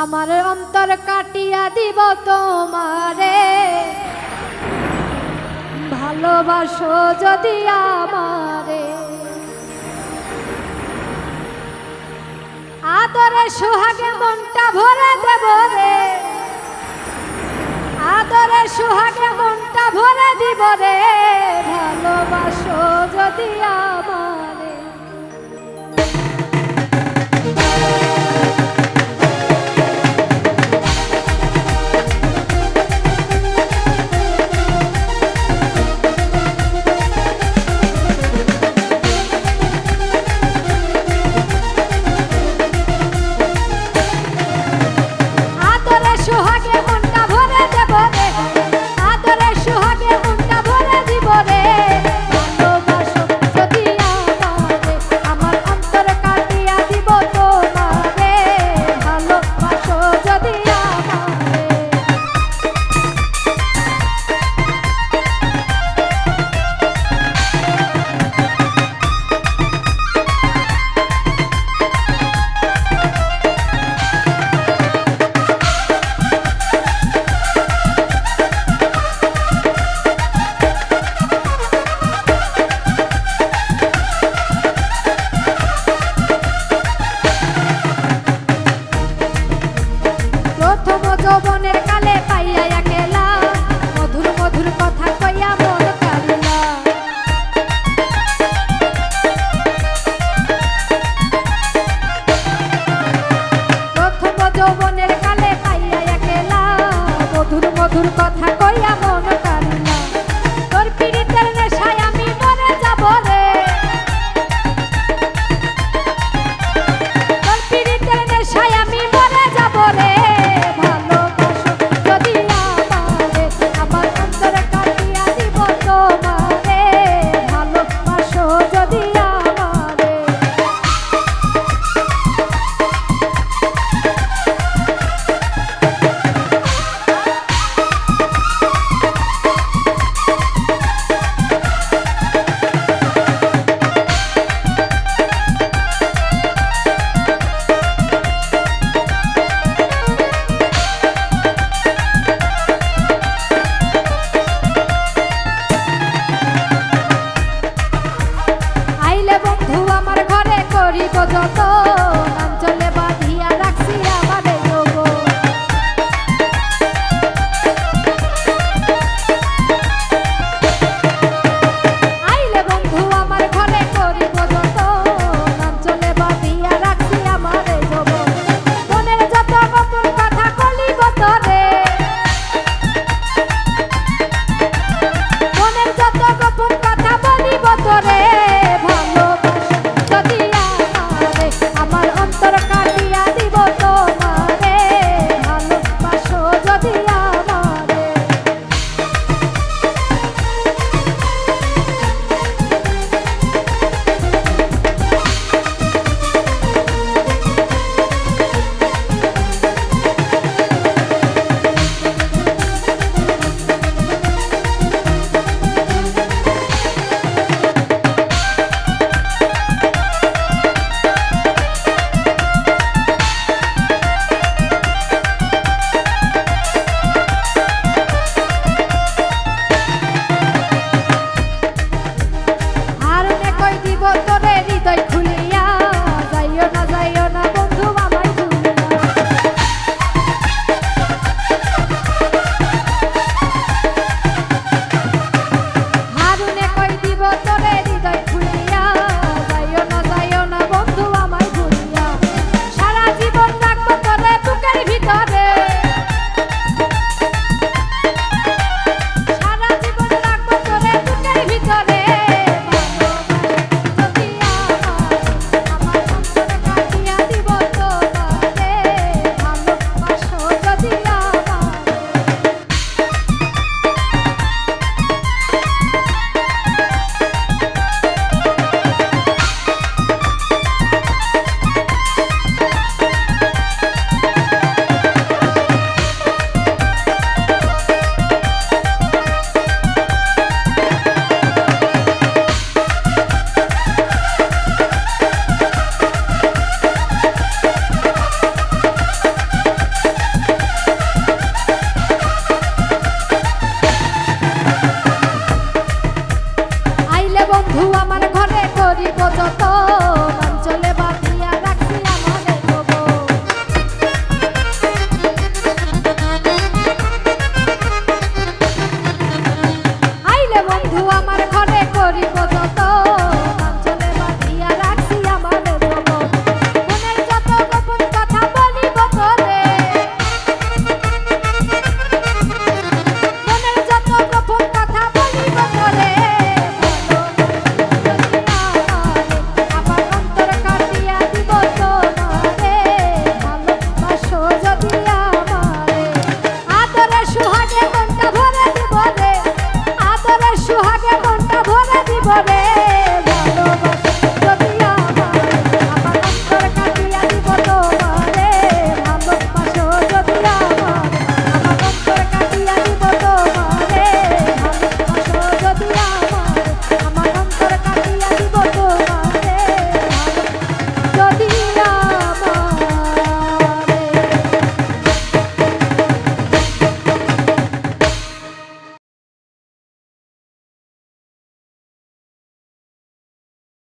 আমার অন্তর কাটিয়া দিব তোমারে। ভালোবাসো যদি আমারে। আদরে সোহাগে মনটা ভরে দেব রে। আদরে সোহাগে মনটা ভরে দিব রে। ভালোবাসো যদি আমার। যৌবনের কালে পাইয়া একেলা। মধুর মধুর কথা কইয়া মন কালিলা প্রথম যৌবনের কালে পাইয়া একেলা। মধুর মধুর কথা কইয়া